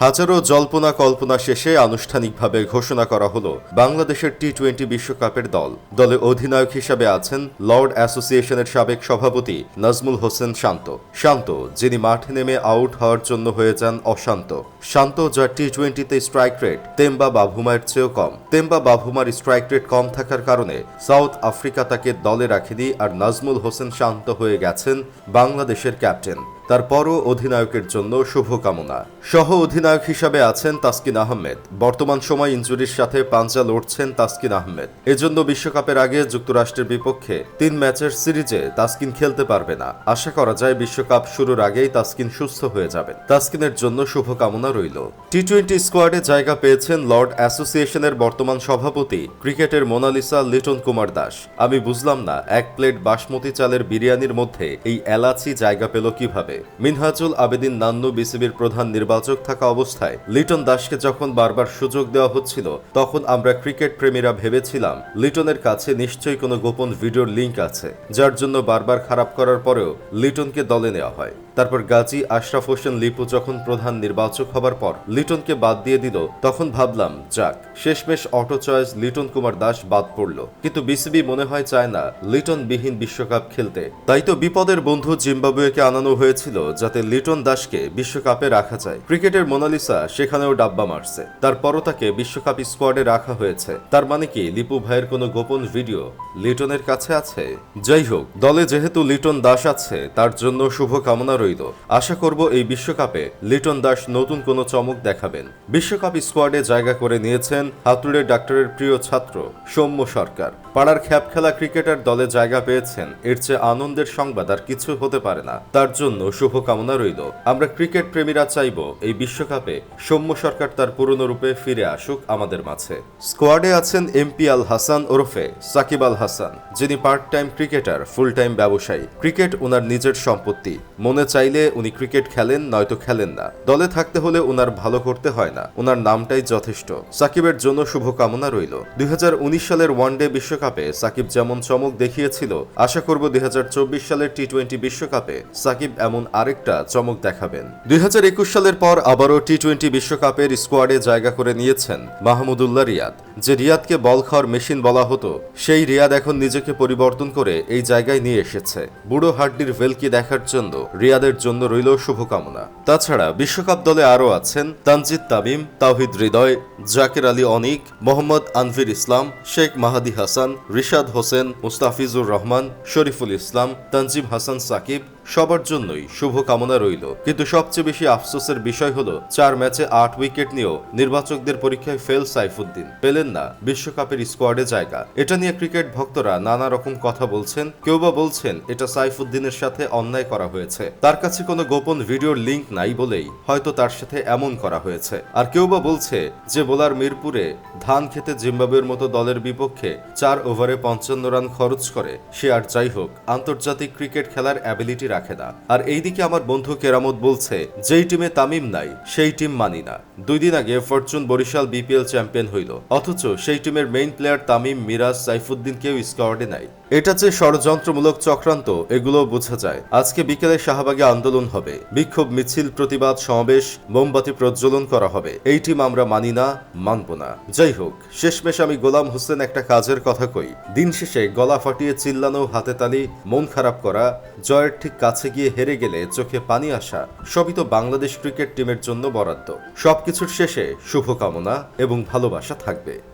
হাজারো জল্পনা কল্পনা শেষে আনুষ্ঠানিকভাবে ঘোষণা করা হলো বাংলাদেশের টি টোয়েন্টি বিশ্বকাপের দল। দলে অধিনায়ক হিসাবে আছেন লর্ড অ্যাসোসিয়েশনের সাবেক সভাপতি নাজমুল হোসেন শান্ত। শান্ত, যিনি মাঠে নেমে আউট হওয়ার জন্য হয়ে যান অশান্ত। শান্ত যার টি টোয়েন্টিতে স্ট্রাইক রেট তেম্বা বাভুমার চেয়েও কম। তেম্বা বাভুমার স্ট্রাইক রেট কম থাকার কারণে সাউথ আফ্রিকা তাকে দলে রাখেনি আর নাজমুল হোসেন শান্ত হয়ে গেছেন বাংলাদেশের ক্যাপ্টেন। তারপরও অধিনায়কের জন্য শুভকামনা। সহ অধিনায়ক হিসাবে আছেন তাসকিন আহমেদ। বর্তমান সময় ইনজুরির সাথে পাঞ্জা লড়ছেন তাসকিন আহমেদ। এজন্য বিশ্বকাপের আগে যুক্তরাষ্ট্রের বিপক্ষে তিন ম্যাচের সিরিজে তাসকিন খেলতে পারবে না। আশা করা যায় বিশ্বকাপ শুরুর আগেই তাসকিন সুস্থ হয়ে যাবেন। তাসকিনের জন্য শুভকামনা রইল। টি টোয়েন্টি স্কোয়াডে জায়গা পেয়েছেন লর্ড অ্যাসোসিয়েশনের বর্তমান সভাপতি, ক্রিকেটের মোনালিসা লিটন কুমার দাস। আমি বুঝলাম না, এক প্লেট বাসমতি চালের বিরিয়ানির মধ্যে এই এলাচি জায়গা পেল কীভাবে? মিনহাজুল আবেদিন নান্নু বিসিবির প্রধান নির্বাচক থাকা অবস্থায় লিটন দাসকে যখন বারবার সুযোগ দেওয়া হচ্ছিল, তখন আমরা ক্রিকেট প্রেমীরা ভেবেছিলাম, লিটনের কাছে নিশ্চয়ই কোনো গোপন ভিডিওর লিঙ্ক আছে, যার জন্য বারবার খারাপ করার পরেও লিটনকে দলে নেওয়া হয়। তারপর গাজী আশরাফ হোসেন লিপু যখন প্রধান নির্বাচক হবার পর লিটনকে বাদ দিয়ে দিল, তখন ভাবলাম, যাক, শেষমেশ অটো চয়েস লিটন কুমার দাস বাদ পড়ল। কিন্তু বিসিবি মনে হয় চায় না, লিটন বিহীন বিশ্বকাপ খেলতে। তাই তো বিপদের বন্ধু জিম্বাবুয়েকে আনানো হয়েছিল যাতে লিটন দাসকে বিশ্বকাপে রাখা যায়। ক্রিকেটের মোনালিসা সেখানেও ডাব্বা মারছে। তারপরও তাকে বিশ্বকাপ স্কোয়াডে রাখা হয়েছে। তার মানে কি লিপু ভাইয়ের কোনো গোপন ভিডিও লিটনের কাছে আছে? যাই হোক, দলে যেহেতু লিটন দাস আছে, তার জন্য শুভকামনা রইল। আশা করব এই বিশ্বকাপে লিটন দাস নতুন কোনো চমক দেখাবেন। বিশ্বকাপ স্কোয়াডে জায়গা করে নিয়েছেন হাতুড়ে ডাক্তারের প্রিয় ছাত্র সৌম্য সরকার। পাড়ার খ্যাপ খেলা ক্রিকেটার দলে জায়গা পেয়েছেন, এর চেয়ে আনন্দের সংবাদ আর কিছু হতে পারে না। তার জন্য শুভকামনা রইল। আমরা ক্রিকেট প্রেমীরা চাইব এই বিশ্বকাপে সৌম্য সরকার তার পুরনো রূপে ফিরে আসুক আমাদের মাঝে। স্কোয়াডে আছেন এমপি আল হাসান ওরফে সাকিব আল হাসান, যিনি part time cricketer full time ব্যবসায়ী। ক্রিকেট ওনার নিজের সম্পত্তি। মনে চাইলে উনি ক্রিকেট খেলেন, নয়তো খেলেন না। দলে থাকতে হলে ওনার ভালো করতে হয় না। ওনার নামটাই যথেষ্ট। সাকিবের জন্য শুভকামনা রইল। দুই হাজার উনিশ সালের ওয়ানডে বিশ্বকাপে সাকিব যেমন চমক দেখিয়েছিল, আশা করব দুই হাজার চব্বিশ সালের টি টোয়েন্টি বিশ্বকাপে সাকিব এমন আরেকটা চমক দেখাবেন। দুই হাজার একুশ সালের পর আবারও টি টোয়েন্টি বিশ্বকাপের স্কোয়াডে জায়গা করে নিয়েছেন মাহমুদুল্লাহ রিয়াদ। যে রিয়াদকে বল খাওয়ার মেশিন বলা হতো, সেই রিয়াদ এখন নিজেকে পরিবর্তন করে এই জায়গায় নিয়ে এসেছে। বুড়ো হাড্ডির ভেলকি দেখার জন্য রিয়াদের জন্য রইল শুভকামনা। তাছাড়া বিশ্বকাপ দলে আরও আছেন তানজিদ তামিম, তাওহিদ হৃদয়, জাকির আলী অনিক, মোহাম্মদ আনভির ইসলাম, শেখ মাহাদি হাসান, রিশাদ হোসেন, মুস্তাফিজুর রহমান, শরীফুল ইসলাম, তানজিম হাসান সাকিব, সবার জন্যই শুভকামনা রইল। কিন্তু সবচেয়ে বেশি আফসোসের বিষয় হলো, চার ম্যাচে আট উইকেট নিয়েও নির্বাচকদের পরীক্ষায় ফেল সাইফুদ্দিন। পেলেন না। বিশ্বকাপের স্কোয়াডে জায়গা। এটা নিয়ে ক্রিকেট ভক্তরা নানা রকম কথা বলছেন। কেউ বা বলছেন, এটা সাইফুদ্দিনের সাথে অন্যায় করা হয়েছে। তার কাছে কোনো গোপন ভিডিওর লিঙ্ক নাই বলেই হয়তো তার সাথে এমন করা হয়েছে। আর কেউ বা বলছে যে, বোলার মিরপুরে ধান খেতে জিম্বাবুয়ের মতো দলের বিপক্ষে চার ওভারে পঞ্চান্ন রান খরচ করে, সে আর যাই হোক, আন্তর্জাতিক ক্রিকেট খেলার অ্যাবিলিটি রাখে না। আর এইদিকে আমার বন্ধু কেরামত বলছে, যেই টিমে তামিম নাই, সেই টিম মানি না। দুই দিন আগে ফরচুন বরিশাল বিপিএল চ্যাম্পিয়ন হইল। অথচ সেই টিমের মেইন প্লেয়ার তামিম, মিরাজ সাইফুদ্দিন কেউ স্কোয়াডে নাই। এটা যে ষড়যন্ত্রমূলক চক্রান্ত এগুলো বোঝা যায়। আজকে বিকেলে শাহবাগে আন্দোলন হবে। বিক্ষোভ, মিছিল, প্রতিবাদ, সমাবেশ, মোমবাতি প্রজ্বলন করা হবে। এই টিম আমরা মানি না, মানব না। যাই হোক, শেষমেশ আমি গোলাম হোসেন একটা কাজের কথা কই। দিন শেষে গলা ফাটিয়ে চিল্লানো, হাতে তালি, মন খারাপ করা, জয়ের ঠিক কাছে গিয়ে হেরে গেলে চোখে পানি আসা, সবই তো বাংলাদেশ ক্রিকেট টিমের জন্য বরাদ্দ। সবকিছুর শেষে শুভকামনা এবং ভালোবাসা থাকবে।